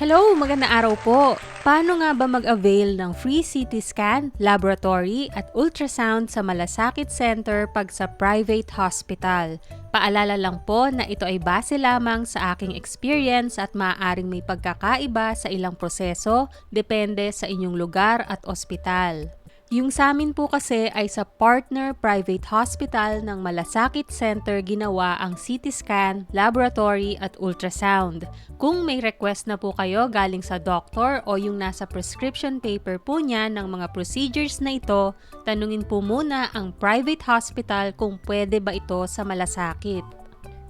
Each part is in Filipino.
Hello, magandang araw po. Paano nga ba mag-avail ng free CT scan, laboratory at ultrasound sa Malasakit Center pag sa private hospital? Paalala lang po na ito ay base lamang sa aking experience at maaaring may pagkakaiba sa ilang proseso depende sa inyong lugar at ospital. Yung sa amin po kasi ay sa partner private hospital ng Malasakit Center ginawa ang CT scan, laboratory at ultrasound. Kung may request na po kayo galing sa doctor o yung nasa prescription paper po niya ng mga procedures na ito, tanungin po muna ang private hospital kung pwede ba ito sa Malasakit.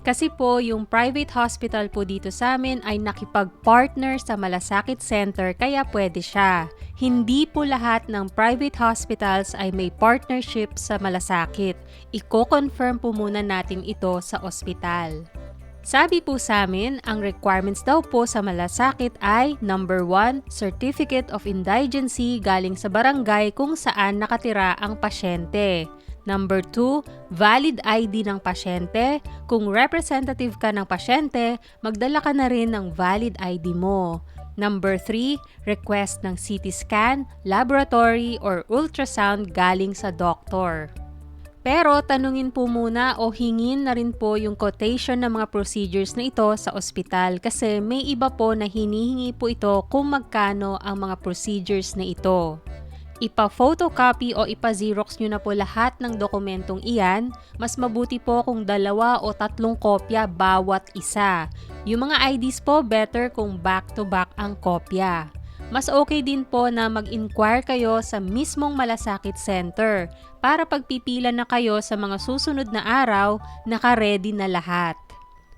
Kasi po, yung private hospital po dito sa amin ay nakipag-partner sa Malasakit Center kaya pwede siya. Hindi po lahat ng private hospitals ay may partnership sa Malasakit. Iko-confirm po muna natin ito sa ospital. Sabi po sa amin, ang requirements daw po sa malasakit ay number 1, Certificate of Indigency galing sa barangay kung saan nakatira ang pasyente. Number 2, valid ID ng pasyente. Kung representative ka ng pasyente, magdala ka na rin ng valid ID mo. Number 3, request ng CT scan, laboratory, or ultrasound galing sa doktor. Pero tanungin po muna o hingin na rin po yung quotation ng mga procedures na ito sa ospital kasi may iba po na hinihingi po ito kung magkano ang mga procedures na ito. Ipa-photocopy o ipa-xerox nyo na po lahat ng dokumentong iyan, mas mabuti po kung dalawa o tatlong kopya bawat isa. Yung mga IDs po, better kung back-to-back ang kopya. Mas okay din po na mag-inquire kayo sa mismong Malasakit Center para pagpipila na kayo sa mga susunod na araw, naka-ready na lahat.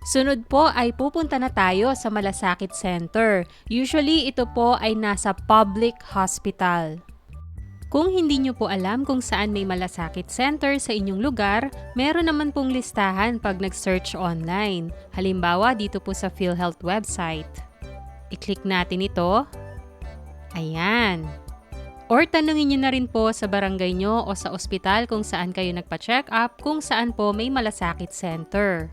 Sunod po ay pupunta na tayo sa Malasakit Center. Usually ito po ay nasa public hospital. Kung hindi nyo po alam kung saan may malasakit center sa inyong lugar, meron naman pong listahan pag nag-search online. Halimbawa dito po sa PhilHealth website. I-click natin ito. Ayan. Or tanungin nyo na rin po sa barangay nyo o sa ospital kung saan kayo nagpa-check up kung saan po may malasakit center.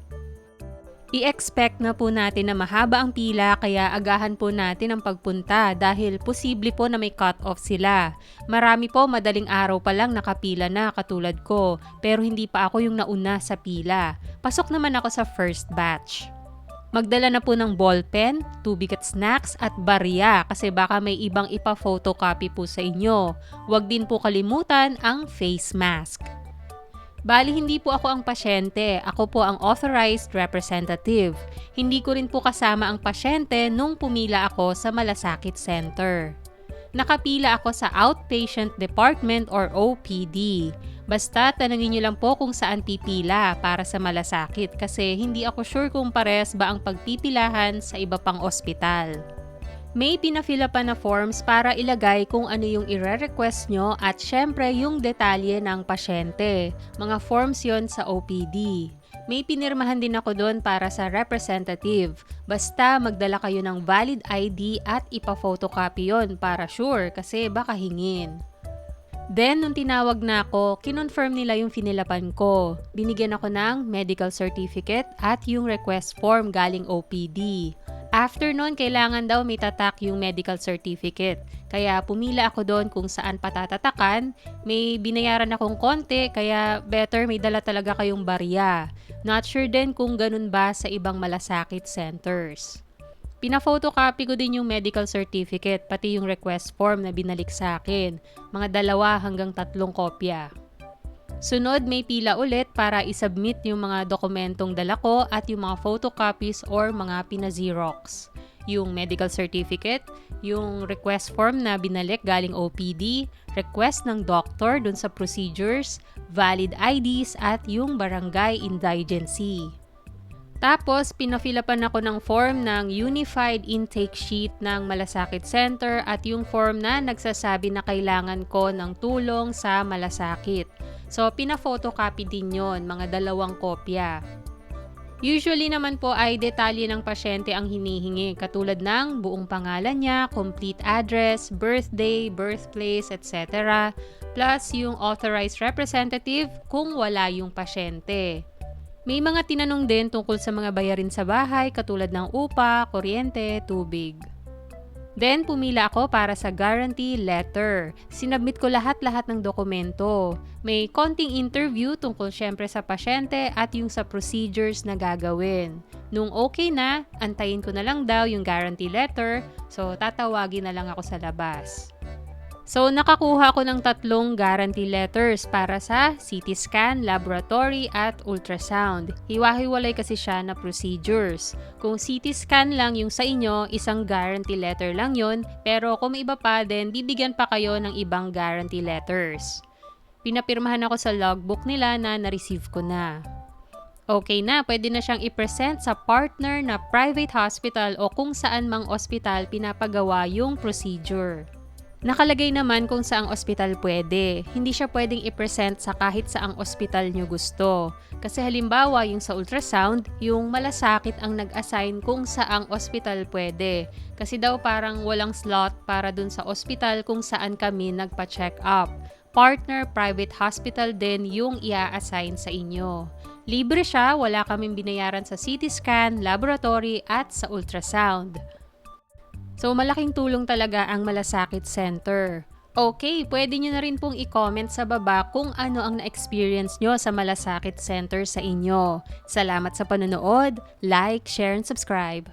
I-expect na po natin na mahaba ang pila kaya agahan po natin ang pagpunta dahil posible po na may cut-off sila. Marami po madaling araw pa lang nakapila na katulad ko pero hindi pa ako yung nauna sa pila. Pasok naman ako sa first batch. Magdala na po ng ballpen, tubig at snacks at barya kasi baka may ibang ipa-photocopy po sa inyo. Huwag din po kalimutan ang face mask. Bali, hindi po ako ang pasyente. Ako po ang authorized representative. Hindi ko rin po kasama ang pasyente nung pumila ako sa Malasakit Center. Nakapila ako sa Outpatient Department or OPD. Basta tanungin niyo lang po kung saan pipila para sa malasakit kasi hindi ako sure kung pares ba ang pagpipilahan sa iba pang ospital. May pinafila pa na forms para ilagay kung ano yung ire-request nyo at syempre yung detalye ng pasyente. Mga forms yon sa OPD. May pinirmahan din ako doon para sa representative. Basta magdala kayo ng valid ID at ipa-photocopy yon para sure kasi baka hingin. Then, nung tinawag na ako, kinonfirm nila yung finilapan ko. Binigyan ako ng medical certificate at yung request form galing OPD. After nun, kailangan daw may tatak yung medical certificate. Kaya pumila ako doon kung saan patatatakan. May binayaran akong konti, kaya better may dala talaga kayong barya. Not sure din kung ganun ba sa ibang malasakit centers. Pina-photocopy ko din yung medical certificate, pati yung request form na binalik sa akin. Mga dalawa hanggang tatlong kopya. Sunod, may pila ulit para isubmit yung mga dokumentong dala ko at yung mga photocopies or mga pina-xerox. Yung medical certificate, yung request form na binalik galing OPD, request ng doctor dun sa procedures, valid IDs at yung barangay indigency. Tapos, pinafilapan ako ng form ng Unified Intake Sheet ng Malasakit Center at yung form na nagsasabi na kailangan ko ng tulong sa malasakit. So, pina-photocopy din yon mga dalawang kopya. Usually naman po ay detalye ng pasyente ang hinihingi katulad ng buong pangalan niya, complete address, birthday, birthplace, etc. Plus yung authorized representative kung wala yung pasyente. May mga tinanong din tungkol sa mga bayarin sa bahay katulad ng upa, kuryente, tubig. Then, pumila ako para sa guarantee letter. Sinabmit ko lahat-lahat ng dokumento. May konting interview tungkol syempre sa pasyente at yung sa procedures na gagawin. Nung okay na, antayin ko na lang daw yung guarantee letter, so tatawagin na lang ako sa labas. So, nakakuha ko ng tatlong guarantee letters para sa CT scan, laboratory, at ultrasound. Hiwa-hiwalay kasi siya na procedures. Kung CT scan lang yung sa inyo, isang guarantee letter lang yon. Pero kung may iba pa din, bibigyan pa kayo ng ibang guarantee letters. Pinapirmahan ako sa logbook nila na na-receive ko na. Okay na, pwede na siyang i-present sa partner na private hospital o kung saan mang ospital pinapagawa yung procedure. Nakalagay naman kung saang ospital pwede. Hindi siya pwedeng i-present sa kahit saang ospital nyo gusto. Kasi halimbawa yung sa ultrasound, yung malasakit ang nag-assign kung saang ospital pwede. Kasi daw parang walang slot para dun sa ospital kung saan kami nagpa-check up. Partner private hospital din yung ia-assign sa inyo. Libre siya, wala kaming binayaran sa CT scan, laboratory at sa ultrasound. So malaking tulong talaga ang Malasakit Center. Okay, pwede nyo na rin pong i-comment sa baba kung ano ang na-experience nyo sa Malasakit Center sa inyo. Salamat sa panonood, like, share, and subscribe.